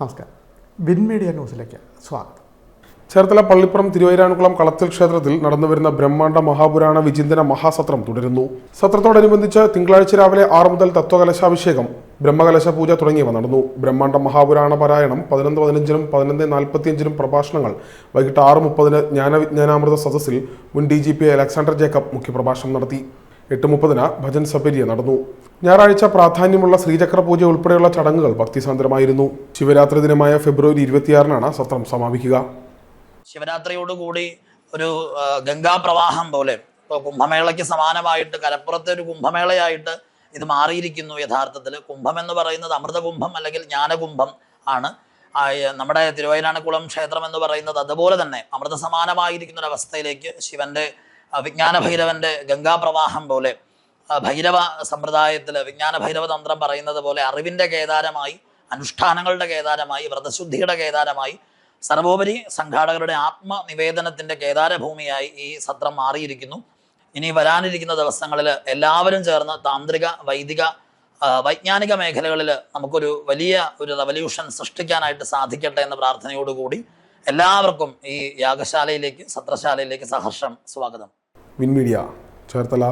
നമസ്കാരം. Win media ന്യൂസിലേക്ക് സ്വാഗതം. ചേർത്തല പള്ളിപ്പുറം തിരുവൈരാണുകുളം കളത്തിൽ ക്ഷേത്രത്തിൽ നടന്നുവരുന്ന ബ്രഹ്മാണ്ഡ മഹാപുരാണ വിചിന്തന മഹാസത്രം തുടരുന്നു. സത്രത്തോടനുബന്ധിച്ച് തിങ്കളാഴ്ച രാവിലെ ആറ് മുതൽ തത്വകലശാഭിഷേകം ബ്രഹ്മകലശ പൂജ തുടങ്ങിയവ നടന്നു. ബ്രഹ്മാണ്ഡ മഹാപുരാണ പാരായണം പതിനൊന്ന് പതിനഞ്ചിനും പതിനൊന്ന് നാൽപ്പത്തിയഞ്ചിനും പ്രഭാഷണങ്ങൾ. വൈകിട്ട് ആറ് മുപ്പതിന് ജ്ഞാനവിജ്ഞാനാമൃത സദസ്സിൽ മുൻ D G P Alexander Jacob മുഖ്യപ്രഭാഷണം നടത്തി. എട്ട് മുപ്പതിന് ഭജൻ സബരിയ നടന്നു. ഞായറാഴ്ച പ്രാധാന്യമുള്ള ശ്രീചക്ര പൂജ ഉൾപ്പെടെയുള്ള ചടങ്ങുകൾ ഭക്തിസാന്ദ്രമായിരുന്നു. ശിവരാത്രി ദിനമായ ഫെബ്രുവരി ഇരുപത്തിയാറിനാണ് സത്രം സമാപിക്കുക. ശിവരാത്രിയോടുകൂടി ഒരു ഗംഗാപ്രവാഹം പോലെ കുംഭമേളയ്ക്ക് സമാനമായിട്ട് കലപ്പുറത്തെ ഒരു കുംഭമേളയായിട്ട് ഇത് മാറിയിരിക്കുന്നു യഥാർത്ഥത്തിൽ കുംഭം എന്ന് പറയുന്നത് അമൃതകുംഭം അല്ലെങ്കിൽ ജ്ഞാനകുംഭം ആണ്. നമ്മുടെ തിരുവയനാണക്കുളം ക്ഷേത്രം എന്ന് പറയുന്നത് അതുപോലെ തന്നെ അമൃത സമാനമായിരിക്കുന്ന ഒരു അവസ്ഥയിലേക്ക് ശിവന്റെ വിജ്ഞാന ഭൈരവന്റെ ഗംഗാപ്രവാഹം പോലെ ഭൈരവ സമ്പ്രദായത്തിൽ വിജ്ഞാന ഭൈരവ തന്ത്രം പറയുന്നത് പോലെ അറിവിന്റെ കേദാരമായി അനുഷ്ഠാനങ്ങളുടെ കേദാരമായി വ്രതശുദ്ധിയുടെ കേദാരമായി സർവോപരി സംഘാടകരുടെ ആത്മനിവേദനത്തിന്റെ കേദാരഭൂമിയായി ഈ സത്രം മാറിയിരിക്കുന്നു. ഇനി വരാനിരിക്കുന്ന ദിവസങ്ങളിൽ എല്ലാവരും ചേർന്ന് താന്ത്രിക വൈദിക വൈജ്ഞാനിക മേഖലകളിൽ നമുക്കൊരു വലിയ ഒരു റവല്യൂഷൻ സൃഷ്ടിക്കാനായിട്ട് സാധിക്കട്ടെ എന്ന പ്രാർത്ഥനയോടുകൂടി എല്ലാവർക്കും ഈ യാഗശാലയിലേക്ക് സത്രശാലയിലേക്ക് സഹർഷം സ്വാഗതം. Win media Cherthala.